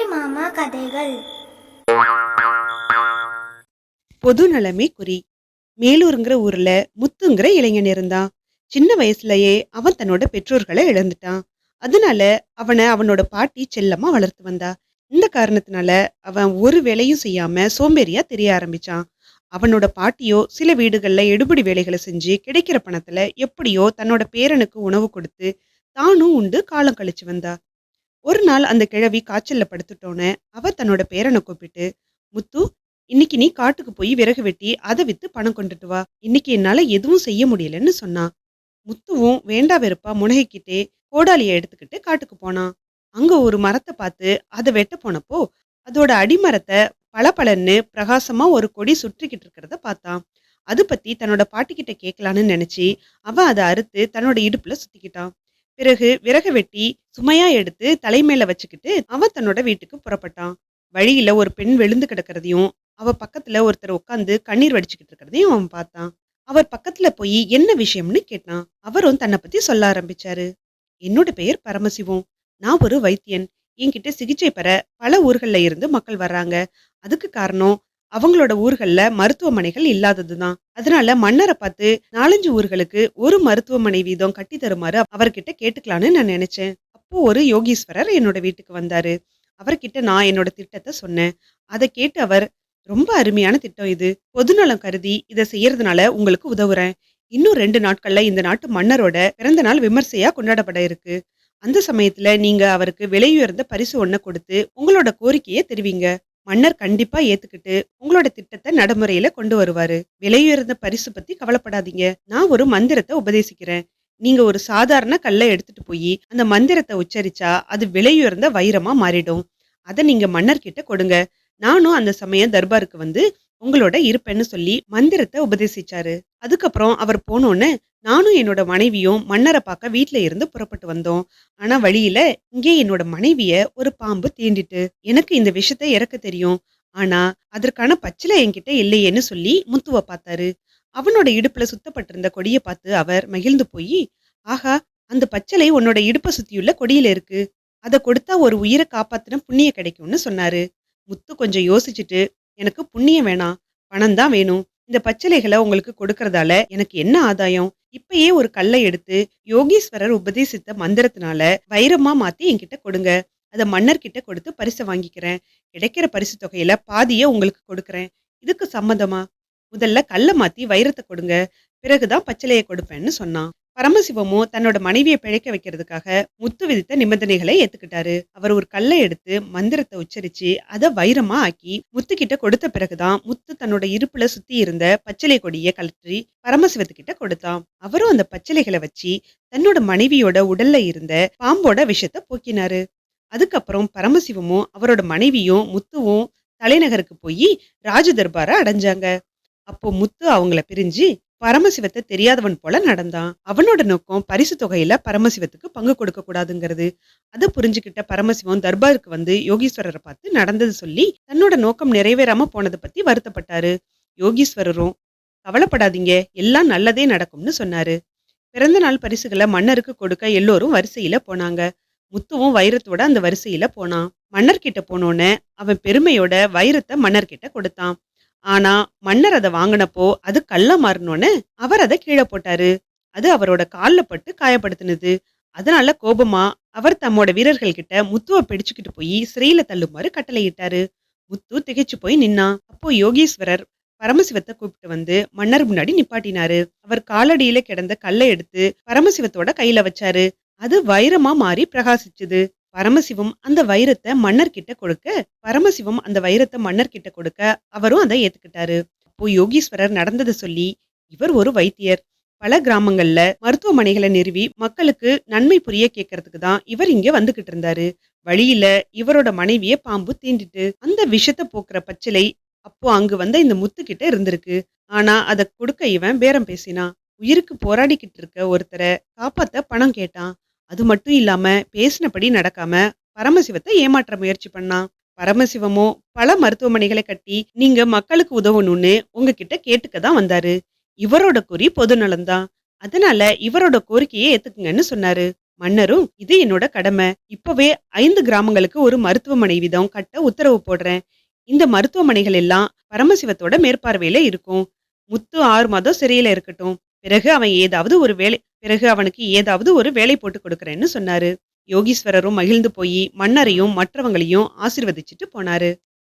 புள்ளி மாமா கதைகள். பொது நலமே குறி மேலூருங்கிற ஊர்ல முத்துங்கிற இளைஞன் இருந்தான். சின்ன வயசுலயே அவன் தன்னோட பெற்றோர்களை இழந்துட்டான். அதனால அவனை அவனோட பாட்டி செல்லமா வளர்த்து வந்தா. இந்த காரணத்தினால அவன் ஒரு வேலையும் செய்யாம சோம்பேறியா தெரிய ஆரம்பிச்சான். அவனோட பாட்டியோ சில வீடுகள்ல எடுபிடி வேலைகளை செஞ்சு கிடைக்கிற பணத்துல எப்படியோ தன்னோட பேரனுக்கு உணவு கொடுத்து தானும் உண்டு காலம் கழிச்சு வந்தா. ஒரு நாள் அந்த கிழவி காய்ச்சல்ல படுத்துட்டோன்னே அவ தன்னோட பேரனை கூப்பிட்டு முத்து இன்னைக்கு நீ காட்டுக்கு போய் விறகு வெட்டி அதை வித்து பணம் கொண்டுட்டு வா. இன்னைக்கு என்னால எதுவும் செய்ய முடியலன்னு சொன்னான் முத்துவும் வேண்டா வெறுப்பா முனகிக்கிட்டே கோடாலியை எடுத்துக்கிட்டு காட்டுக்கு போனான். அங்க ஒரு மரத்தை பார்த்து அதை வெட்ட போனப்போ அதோட அடிமரத்தை பளபளன்னு பிரகாசமா ஒரு கொடி சுற்றிக்கிட்டு இருக்கிறத பார்த்தான். அது பத்தி தன்னோட பாட்டிக்கிட்ட கேட்கலான்னு நினைச்சு அவன் அதை அறுத்து தன்னோட இடுப்புல சுத்திக்கிட்டான். பிறகு விறகு வெட்டி சுமையா எடுத்து தலைமையில வச்சுக்கிட்டு அவன் தன்னோட வீட்டுக்கு புறப்பட்டான். வழியில ஒரு பெண் விழுந்து கிடக்கிறதையும் அவ பக்கத்துல ஒருத்தர் உட்காந்து கண்ணீர் வடிச்சுக்கிட்டு இருக்கிறதையும் அவன் பார்த்தான். அவர் பக்கத்துல போய் என்ன விஷயம்னு கேட்டான். அவரும் தன்னை பத்தி சொல்ல ஆரம்பிச்சாரு. என்னோட பெயர் பரமசிவம். நான் ஒரு வைத்தியன். என்கிட்ட சிகிச்சை பெற பல ஊர்களில் இருந்து மக்கள் வர்றாங்க. அதுக்கு காரணம் அவங்களோட ஊர்கள்ல மருத்துவமனைகள் இல்லாததுதான். அதனால மன்னரை பார்த்து நாலஞ்சு ஊர்களுக்கு ஒரு மருத்துவமனை வீதம் கட்டி தருமாறு அவர்கிட்ட கேட்டுக்கலான்னு நான் நினைச்சேன். அப்போ ஒரு யோகீஸ்வரர் என்னோட வீட்டுக்கு வந்தாரு. அவர்கிட்ட நான் என்னோட திட்டத்தை சொன்னேன். அதை கேட்டு அவர் ரொம்ப அருமையான திட்டம் இது. பொதுநலம் கருதி இதை செய்யறதுனால உங்களுக்கு உதவுறேன். இன்னும் ரெண்டு நாட்கள்ல இந்த நாட்டு மன்னரோட பிறந்த நாள் விமர்சையா கொண்டாடப்பட இருக்கு. அந்த சமயத்துல நீங்க அவருக்கு விலையுயர்ந்த பரிசு ஒன்ன கொடுத்து உங்களோட கோரிக்கையை தெரிவிங்க. மன்னர் கண்டிப்பா ஏத்துக்கிட்டு உங்களோட திட்டத்தை நடைமுறையில கொண்டு வருவாரு. விலையுயர்ந்த பரிசு பத்தி கவலைப்படாதீங்க. நான் ஒரு மந்திரத்தை உபதேசிக்கிறேன். நீங்க ஒரு சாதாரண கல்லை எடுத்துட்டு போய் அந்த மந்திரத்தை உச்சரிச்சா அது விலையுயர்ந்த வைரமா மாறிடும். அதை நீங்க மன்னர்கிட்ட கொடுங்க. நானும் அந்த சமயம் தர்பாருக்கு வந்து உங்களோட இருப்பேன்னு சொல்லி மந்திரத்தை உபதேசிச்சாரு. அதுக்கப்புறம் அவர் போனோன்னு நானும் என்னோட மனைவியும் மன்னரை பார்க்க வீட்ல இருந்து புறப்பட்டு வந்தோம். ஆனா வழியில இங்கே என்னோட மனைவிய ஒரு பாம்பு தீண்டிட்டு எனக்கு இந்த விஷயத்த இறக்க தெரியும். ஆனா அதற்கான பச்சிலை என்கிட்ட இல்லையேன்னு சொல்லி முத்துவ பார்த்தாரு. அவனோட இடுப்புல சுத்தப்பட்டிருந்த கொடியை பார்த்து அவர் மகிழ்ந்து போய் ஆஹா அந்த பச்சலை உன்னோட இடுப்பை சுத்தியுள்ள கொடியில இருக்கு. அதை கொடுத்தா ஒரு உயிரை காப்பாத்தின புண்ணியம் கிடைக்கும்னு சொன்னாரு. முத்து கொஞ்சம் யோசிச்சுட்டு எனக்கு புண்ணியம் வேணாம் பணம் தான் வேணும். இந்த பச்சிலைகளை உங்களுக்கு கொடுக்கறதால எனக்கு என்ன ஆதாயம்? இப்பயே ஒரு கல்லை எடுத்து யோகீஸ்வரர் உபதேசித்த மந்திரத்தினால வைரமா மாத்தி என்கிட்ட கொடுங்க. அதை மன்னர்கிட்ட கொடுத்து பரிசை வாங்கிக்கிறேன். கிடைக்கிற பரிசு தொகையில பாதியை உங்களுக்கு கொடுக்கறேன். இதுக்கு சம்மதமா முதல்ல கல்லை மாத்தி வைரத்தை கொடுங்க. பிறகுதான் பச்சிலையை கொடுப்பேன்னு சொன்னான். பரமசிவமும் தன்னோட மனைவியை பிழைக்க வைக்கிறதுக்காக முத்து விதித்த நிபந்தனைகளை ஏத்துக்கிட்டாரு. அவர் ஒரு கல்லை எடுத்து மந்திரத்தை உச்சரிச்சு அதை வைரமா ஆக்கி முத்து கிட்ட கொடுத்த பிறகுதான் முத்து தன்னோட இருப்புல சுத்தி இருந்த பச்சிலை கொடியை கழற்றி பரமசிவத்துக்கிட்ட கொடுத்தான். அவரும் அந்த பச்சிலைகளை வச்சு தன்னோட மனைவியோட உடல்ல இருந்த பாம்போட விஷத்தை போக்கினாரு. அதுக்கப்புறம் பரமசிவமும் அவரோட மனைவியும் முத்துவும் தலைநகருக்கு போய் ராஜ தர்பாரை அடைஞ்சாங்க. அப்போ முத்து அவங்கள பிரிஞ்சு பரமசிவத்தை தெரியாதவன் போல நடந்தான். அவனோட நோக்கம் பரிசு தொகையில பரமசிவத்துக்கு பங்கு கொடுக்க கூடாதுங்கிறது. அதை புரிஞ்சுக்கிட்ட பரமசிவம் தர்பாருக்கு வந்து யோகீஸ்வரரை பார்த்து நடந்தது சொல்லி தன்னோட நோக்கம் நிறைவேறாம போனதை பத்தி வருத்தப்பட்டாரு. யோகீஸ்வரரும் கவலைப்படாதீங்க எல்லாம் நல்லதே நடக்கும்னு சொன்னாரு. பிறந்த நாள் பரிசுகளை மன்னருக்கு கொடுக்க எல்லோரும் வரிசையில போனாங்க. முத்துவும் வைரத்தோட அந்த வரிசையில போனான். மன்னர்கிட்ட போனோன்னே அவன் பெருமையோட வைரத்தை மன்னர்கிட்ட கொடுத்தான். ஆனா மன்னர் அதை வாங்கினப்போ அது கல்ல மாறினோன்னு அவர் அதை கீழே போட்டாரு. அது அவரோட காலில் பட்டு காயப்படுத்தினது. அதனால கோபமா அவர் தம்மோட வீரர்கள் கிட்ட முத்துவை பிடிச்சுக்கிட்டு போய் சிறையில தள்ளுமாறு கட்டளையிட்டாரு. முத்து திகைச்சு போய் நின்னா அப்போ யோகீஸ்வரர் பரமசிவத்தை கூப்பிட்டு வந்து மன்னர் முன்னாடி நிப்பாட்டினாரு. அவர் காலடியில கிடந்த கல்லை எடுத்து பரமசிவத்தோட கையில வச்சாரு. அது வைரமா மாறி பிரகாசிச்சுது. பரமசிவம் அந்த வைரத்தை மன்னர் கிட்ட கொடுக்க பரமசிவம் அந்த வைரத்தை மன்னர்கிட்ட கொடுக்க அவரும் அதை ஏத்துக்கிட்டாரு. அப்போ யோகீஸ்வரர் நடந்ததை சொல்லி இவர் ஒரு வைத்தியர். பல கிராமங்கள்ல மருத்துவமனைகளை நிறுவி மக்களுக்கு நன்மை புரிய கேட்கறதுக்கு தான் இவர் இங்க வந்துகிட்டு இருந்தாரு. வழியில இவரோட மனைவிய பாம்பு தீண்டிட்டு அந்த விஷத்தை போக்குற பச்சிலை அப்போ அங்கு வந்த இந்த முத்து கிட்ட இருந்திருக்கு. ஆனா அதை கொடுக்க இவன் பேரம் பேசினான். உயிருக்கு போராடிக்கிட்டு இருக்க ஒருத்தரை காப்பாத்த பணம் கேட்டான். அது மட்டும் இல்லாம பேசினபடி நடக்காம பரமசிவத்தை ஏமாற்ற முயற்சி பண்ணான் பரமசிவமோ பல மருத்துவமனைகளை கட்டி நீங்க மக்களுக்கு உதவணும்னு உங்ககிட்ட கேட்டுக்க தான் வந்தாரு. இவரோட குறி பொது நலம்தான் அதனால இவரோட கோரிக்கையை ஏத்துக்குங்கன்னு சொன்னாரு. மன்னரும் இது என்னோட கடமை. இப்பவே ஐந்து கிராமங்களுக்கு ஒரு மருத்துவமனை விதம் கட்ட உத்தரவு போடுறேன். இந்த மருத்துவமனைகள் எல்லாம் பரமசிவத்தோட மேற்பார்வையில இருக்கும். முத்து ஆறு மாதம் சிறையில இருக்கட்டும். பிறகு அவன் ஏதாவது ஒரு வேலை பிறகு அவனுக்கு ஏதாவது ஒரு வேலை போட்டு கொடுக்குறேன்னு சொன்னாரு. யோகீஸ்வரரும் மகிழ்ந்து போய் மன்னரையும் மற்றவங்களையும் ஆசிர்வதிச்சிட்டு போனாரு.